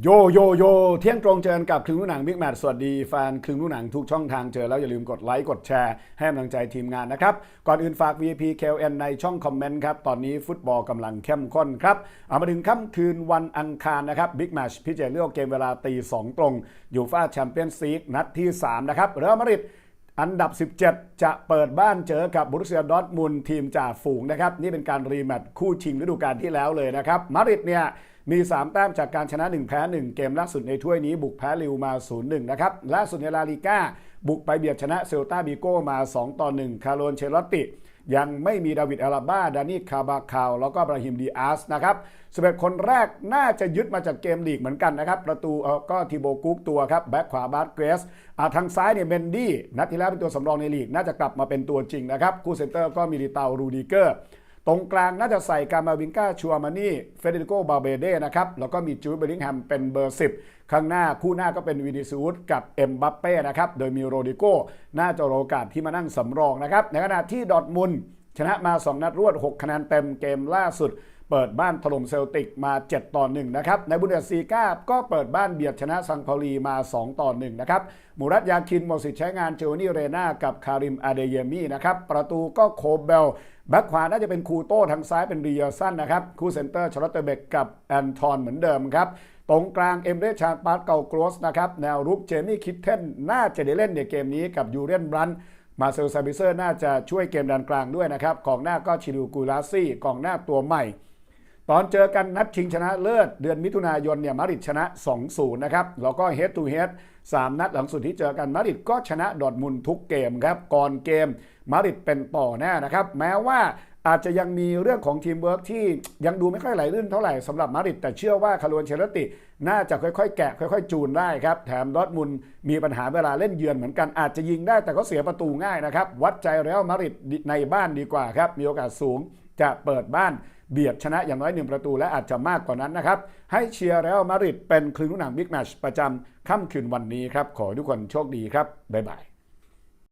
โยโยโยเที่ยงตรงเจอกับครึ่งลูกหนังบิ๊กแมทสวัสดีแฟนครึ่งลูกหนังทุกช่องทางเจอแล้วอย่าลืมกดไลค์กดแชร์ให้กำลังใจทีมงานนะครับ ก่อนอื่นฝาก VP KLN ในช่องคอมเมนต์ครับ ตอนนี้ฟุตบอลกำลังเข้มข้นครับ เอามาถึงค่ำคืนวันอังคารนะครับบิ๊กแมชพิจเจเลือกเกมเวลาตีสองตรง อยู่ฟ้าแชมเปี้ยนส์ลีกนัดที่ 3 นะครับเรอัลมาดริด อันดับ 17 จะเปิดบ้านเจอกับบรุเซียดอทมุนทีมจ่าฝูงนะครับ นี่เป็นการรีแมตช์คู่ชิงฤดูกาลที่แล้วเลยนะครับ มาริดเนี่ยมี 3 แต้มจากการชนะ 1 แพ้ 1 เกมล่าสุดในถ้วยนี้บุกแพ้ลิวมา 0-1 นะครับล่าสุดในลาลิก้าบุกไปเบียดชนะเซลตาบิโกมา 2 ต่อ 1 คาร์โลนเชลอตติ ยังไม่มีดาวิดอาราบ้าดานิคาบาคาว แล้วก็บราฮิมดีอาสนะครับ11คนแรกน่าจะยึดมาจากเกมลีกเหมือนกันนะครับ ประตูก็ทีโบกุกตัวครับแบ็คขวาบาร์เกรสทางซ้ายเนี่ยเมนดี้นัดที่แล้วเป็นตัวสำรองในลีก น่าจะกลับมาเป็นตัวจริงนะครับคู่เซนเตอร์ก็มีลิเตารูดิเกอร์ ตรงกลางน่าจะใส่การมาวิงก้าชัวมานี่เฟเดริโกบาเบเดนะครับ แล้วก็มีจูดเบลิงแฮมเป็นเบอร์ 10 ข้างหน้าคู่หน้าก็เป็นวินิซูดกับเอ็มบัปเป้นะครับ โดยมีโรดิโกน่าจะโอกาสที่มานั่งสำรองนะครับ ในขณะที่ดอทมุนชนะมา 2 นัดรวด 6 คะแนนเต็มเกมล่าสุด เปิดบ้านถล่มเซลติกมา 7 ต่อ 1 นะครับ ในบุนเดสซีกาก็เปิดบ้านเบียดชนะซังพาลีมา 2 ต่อ 1 นะครับมูรัตยาคินหมดสิทธิ์ใช้งานเจวานี่เรนากับคาริมอาเดเยมี่นะครับ ประตูก็โคเบล แบ็คขวาน่าจะเป็นคูโต้ทางซ้ายเป็นรีเอลสันนะครับ คู่เซนเตอร์ชาร์ลอตเตอร์เบกกับแอนทอนเหมือนเดิมครับตรงกลางเอมเรชาร์ปาร์ตเกาโกรสนะครับแนวรุกเจมี่คิทเทนน่าจะได้เล่นในเกมนี้กับยูเรนบรันมาเซลซาบิเซอร์น่าจะช่วยเกมดันกลางด้วยนะครับกองหน้าก็ชิลูกูลาซี่กองหน้าตัวใหม่ ตอนเจอกันนัดชิงชนะเลิศเดือนมิถุนายนเนี่ยมาริดชนะ 2-0 นะครับ แล้วก็เฮดทูเฮด3 นัดหลังสุดที่เจอกันมาริดก็ชนะดอร์ทมุนทุกเกมครับ ก่อนเกมมาริดเป็นต่อแน่นะครับ แม้ว่าอาจจะยังมีเรื่องของทีมเวิร์กที่ยังดูไม่ค่อยไหลลื่นเท่าไหร่สำหรับมาริดแต่เชื่อว่าคาร์โลนเชลติ น่าจะค่อยๆ แกะค่อย ๆ จูนได้ครับ แถมดอร์ทมุนมีปัญหาเวลาเล่นเยือนเหมือนกันอาจจะยิงได้แต่ก็เสียประตูง่ายนะครับ วัดใจแล้วมาริดในบ้านดีกว่าครับมีโอกาสสูง จะเปิดบ้านเบียดชนะอย่างน้อยหนึ่งประตูและอาจจะมากกว่านั้นนะครับ ให้เชียร์เรอัลมาดริดเป็นคลึงลูกหนังบิ๊กแมชประจำค่ำคืนวันนี้ครับ ขอทุกคนโชคดีครับ บ๊ายบาย